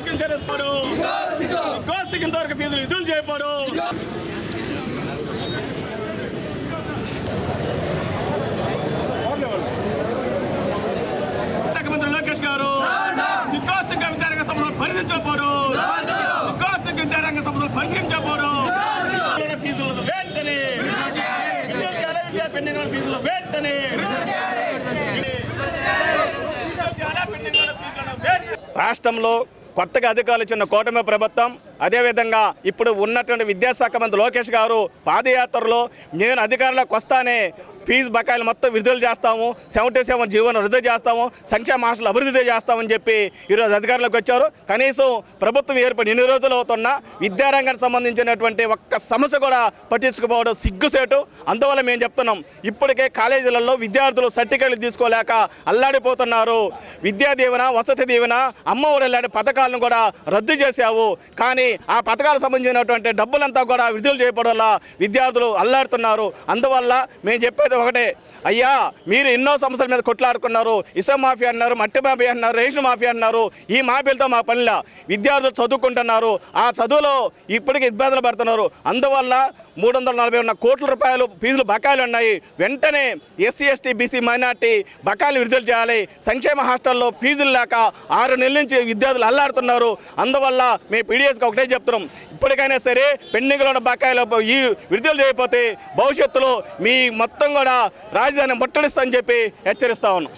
సిగ్గు చేస్తారు సిగ్గు ఇంతవరకు ఫీజులు విధులు చేయబడు. మంత్రి లోకేష్ గారు సిగ్గో సిగ్గ విద్యారంగ సంస్థలు పరిశీలించబడు సిగ్గో సిగ్గ విద్యారంగ సంస్థలు పరిశీలించబడు ఫీజులు వెంటనే పెండింగ్ ఫీజులు వెంటనే. రాష్ట్రంలో కొత్తగా అధికారులు ఇచ్చిన కూటమి ప్రభుత్వం అదేవిధంగా ఇప్పుడు ఉన్నటువంటి విద్యాశాఖ మంత్రి లోకేష్ గారు పాదయాత్రలో నేను అధికారంలోకి వస్తానే ఫీజు బకాయిలు మొత్తం విడుదల చేస్తాము సెవెంటీ సెవెన్ జీవోను రద్దు చేస్తాము సంక్షేమ హాస్టల్ అభివృద్ధి చేస్తామని చెప్పి ఈరోజు అధికారంలోకి వచ్చారు. కనీసం ప్రభుత్వం ఏర్పడి ఎన్ని రోజులు అవుతున్న విద్యారంగానికి సంబంధించినటువంటి ఒక్క సమస్య కూడా పట్టించుకోవడం సిగ్గుసేటు. అందువల్ల మేము చెప్తున్నాం ఇప్పటికే కాలేజీలలో విద్యార్థులు సర్టిఫికేట్లు తీసుకోలేక అల్లాడిపోతున్నారు. విద్యా దీవెన వసతి దీవెన అమ్మ ఒడి లాంటి పథకాలను కూడా రద్దు చేశావు. కానీ ఆ పథకాలకు సంబంధించినటువంటి డబ్బులంతా కూడా విడుదల చేయడం వల్ల విద్యార్థులు అల్లాడుతున్నారు. అందువల్ల మేము చెప్పేది ఒకటే అయ్యా మీరు ఎన్నో సమస్యల మీద కొట్లాడుకున్నారు. ఇసుక మాఫియా అన్నారు మట్టి మాఫియా అన్నారు రేషన్ మాఫియా అన్నారు. ఈ మాఫియాలతో మా పనిలా. విద్యార్థులు చదువుకుంటున్నారు. ఆ చదువులో ఇప్పటికి ఇబ్బందులు పడుతున్నారు. అందువల్ల మూడు వందల నలభై ఉన్న కోట్ల రూపాయలు ఫీజులు బకాయిలు ఉన్నాయి. వెంటనే ఎస్సీ ఎస్టీ బీసీ మైనార్టీ బకాయిలు విడుదల చేయాలి. సంక్షేమ హాస్టల్లో ఫీజులు లేక ఆరు నెలల నుంచి విద్యార్థులు అల్లాడుతున్నారు. అందువల్ల మేము పీడిఎస్కి ఒకటే చెప్తున్నాం. ఇప్పటికైనా సరే పెండింగ్లో ఉన్న బకాయిలు ఈ విడుదల చేయకపోతే భవిష్యత్తులో మీ మొత్తం కూడా రాజధాని ముట్టడిస్తా అని చెప్పి హెచ్చరిస్తా ఉన్నాం.